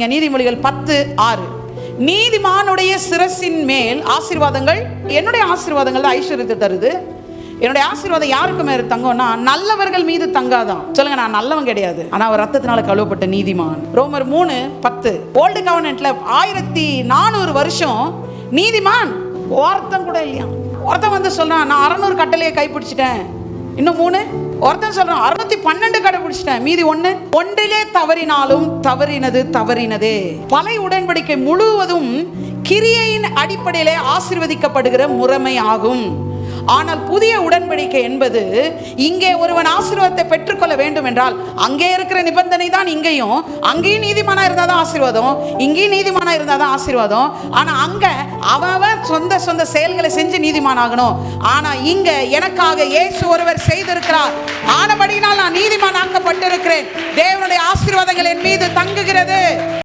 வாசிங்க நீதிமொழிகள் பத்து ஆறு. நீதிமானுடைய சிரசின் மேல் ஆசீர்வாதங்கள் என்னுடைய ஆசீர்வாதங்கள் தான் ஐஸ்வர்யத்தை தருது. என்னுடைய ஆசீர்வாதம் யாருக்கு மேல தங்கம்னா நல்லவர்கள் மீது தங்காதான். சொல்லுங்க நான் நல்லவன் கிடையாது. ஆனா அவர் ரத்தத்தினால கழுவப்பட்ட நீதிமான். ரோமர் மூணு பத்து. ஓல்டு கவர்னன்ட்ல ஆயிரத்தி நானூறு வருஷம் நீதிமான். ஒருத்தம் கூட இல்லையா? ஒருத்தன் வந்து சொல்றான் நான் அறநூறு கட்டளையை கைப்பிடிச்சிட்டேன். இன்னும் மூணு? ஒருத்தன் சொல்றான் அறுநூத்தி பன்னெண்டு கடைபிடிச்சிட்டேன் மீதி ஒண்ணு? ஒன்றிலே தவறினாலும் தவறினது தவறினதே. பழைய உடன்படிக்கை முழுவதும் கிரியையின் அடிப்படையிலே ஆசிர்வதிக்கப்படுகிற முறைமை ஆகும். ஆனால் புதிய உடன்படிக்கை என்பது இங்கே ஒருவன் ஆசீர்வாதத்தை பெற்றுக்கொள்ள வேண்டும் என்றால் அங்கே இருக்கிற நிபந்தனை தான் இங்கேயும். அங்கேயும் நீதிமானா இருந்தால் தான் ஆசீர்வாதம் இங்கேயும் நீதிமானா இருந்தால் தான் ஆசீர்வாதம். ஆனால் அங்கே அவன் சொந்த சொந்த செயல்களை செஞ்சு நீதிமான் ஆகணும் ஆனால் இங்கே எனக்காக இயேசு ஒருவர் செய்திருக்கிறார். ஆனபடியினால் நான் நீதிமான் ஆக்கப்பட்டிருக்கிறேன் தேவனுடைய ஆசீர்வாதங்கள் என் மீது தங்குகிறது.